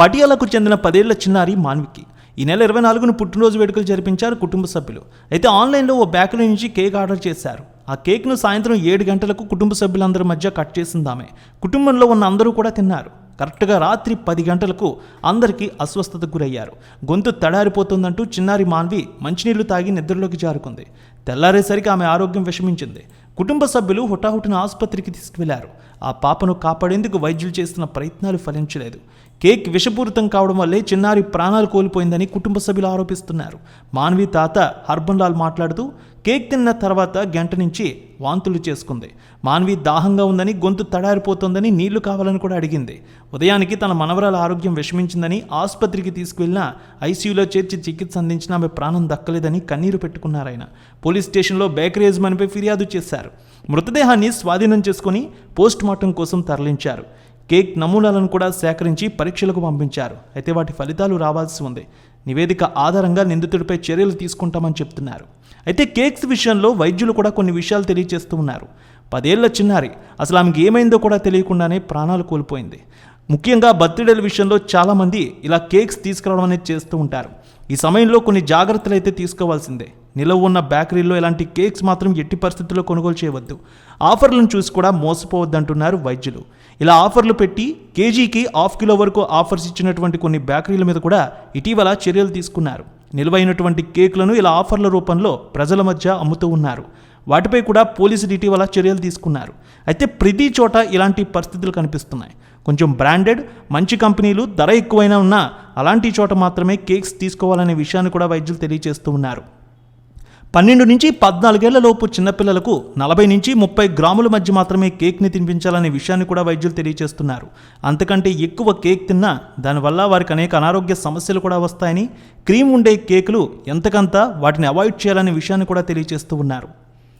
పటియాలకు చెందిన పదేళ్ళ చిన్నారి మాన్వికి. ఈ నెల ఇరవై నాలుగును పుట్టినరోజు వేడుకలు జరిపించారు కుటుంబ సభ్యులు. అయితే ఆన్లైన్లో ఓ బేకరీ నుంచి కేక్ ఆర్డర్ చేశారు. ఆ కేక్ను సాయంత్రం ఏడు గంటలకు కుటుంబ సభ్యులందరి మధ్య కట్ చేసిందామె. కుటుంబంలో ఉన్న అందరూ కూడా తిన్నారు. కరెక్ట్గా రాత్రి పది గంటలకు అందరికీ అస్వస్థత గురయ్యారు. గొంతు తడారిపోతుందంటూ చిన్నారి మాన్వి మంచినీళ్ళు తాగి నిద్రలోకి జారుకుంది. తెల్లారేసరికి ఆమె ఆరోగ్యం విషమించింది. కుటుంబ సభ్యులు హుటాహుటిన ఆసుపత్రికి తీసుకువెళ్ళారు. ఆ పాపను కాపాడేందుకు వైద్యులు చేస్తున్న ప్రయత్నాలు ఫలించలేదు. కేక్ విషపూరితం కావడం వల్లే చిన్నారి ప్రాణాలు కోల్పోయిందని కుటుంబ సభ్యులు ఆరోపిస్తున్నారు. మాన్వి తాత హర్బన్ లాల్ మాట్లాడుతూ కేక్ తిన్న తర్వాత గంట నుంచి వాంతులు చేసుకుంది. మాన్వి దాహంగా ఉందని గొంతు తడారిపోతోందని నీళ్ళు కావాలని కూడా అడిగింది. ఉదయానికి తన మనవరాల ఆరోగ్యం విషమించిందని ఆసుపత్రికి తీసుకువెళ్ళినా ఐసీయూలో చేర్చి చికిత్స అందించిన ఆమె ప్రాణం దక్కలేదని కన్నీరు పెట్టుకున్నారు ఆయన. పోలీస్ స్టేషన్లో బేకరీ యజమానిపై ఫిర్యాదు చేశారు. మృతదేహాన్ని స్వాధీనం చేసుకుని పోస్ట్ మార్టం కోసం తరలించారు. కేక్ నమూనాలను కూడా సేకరించి పరీక్షలకు పంపించారు. అయితే వాటి ఫలితాలు రావాల్సి ఉంది. నివేదిక ఆధారంగా నిందితుడిపై చర్యలు తీసుకుంటామని చెప్తున్నారు. అయితే కేక్స్ విషయంలో వైద్యులు కూడా కొన్ని విషయాలు తెలియజేస్తూ ఉన్నారు. పదేళ్ళ చిన్నారి అసలు ఆమెకి ఏమైందో కూడా తెలియకుండానే ప్రాణాలు కోల్పోయింది. ముఖ్యంగా బర్త్డేల విషయంలో చాలామంది ఇలా కేక్స్ తీసుకురావడం అనేది చేస్తూ ఉంటారు. ఈ సమయంలో కొన్ని జాగ్రత్తలు అయితే తీసుకోవాల్సిందే. నిలవ ఉన్న బేకరీలో ఇలాంటి కేక్స్ మాత్రం ఎట్టి పరిస్థితుల్లో కొనుగోలు చేయవద్దు. ఆఫర్లను చూసి కూడా మోసపోవద్దంటున్నారు వైద్యులు. ఇలా ఆఫర్లు పెట్టి కేజీకి హాఫ్ కిలో వరకు ఆఫర్స్ ఇచ్చినటువంటి కొన్ని బేకరీల మీద కూడా ఇటీవల చర్యలు తీసుకున్నారు. నిలువైనటువంటి కేకులను ఇలా ఆఫర్ల రూపంలో ప్రజల మధ్య అమ్ముతూ ఉన్నారు. వాటిపై కూడా పోలీసులు ఇటీవల చర్యలు తీసుకున్నారు. అయితే ప్రతి చోట ఇలాంటి పరిస్థితులు కనిపిస్తున్నాయి. కొంచెం బ్రాండెడ్ మంచి కంపెనీలు ధర ఎక్కువైనా ఉన్నా అలాంటి చోట మాత్రమే కేక్స్ తీసుకోవాలనే విషయాన్ని కూడా వైద్యులు తెలియజేస్తూ ఉన్నారు. పన్నెండు నుంచి పద్నాలుగేళ్ళలోపు చిన్నపిల్లలకు నలభై నుంచి ముప్పై గ్రాముల మధ్య మాత్రమే కేక్ని తినిపించాలనే విషయాన్ని కూడా వైద్యులు తెలియజేస్తున్నారు. అంతకంటే ఎక్కువ కేక్ తిన్నా దానివల్ల వారికి అనేక అనారోగ్య సమస్యలు కూడా వస్తాయని క్రీమ్ ఉండే కేకులు ఎంతకంత వాటిని అవాయిడ్ చేయాలనే విషయాన్ని కూడా తెలియజేస్తూ ఉన్నారు.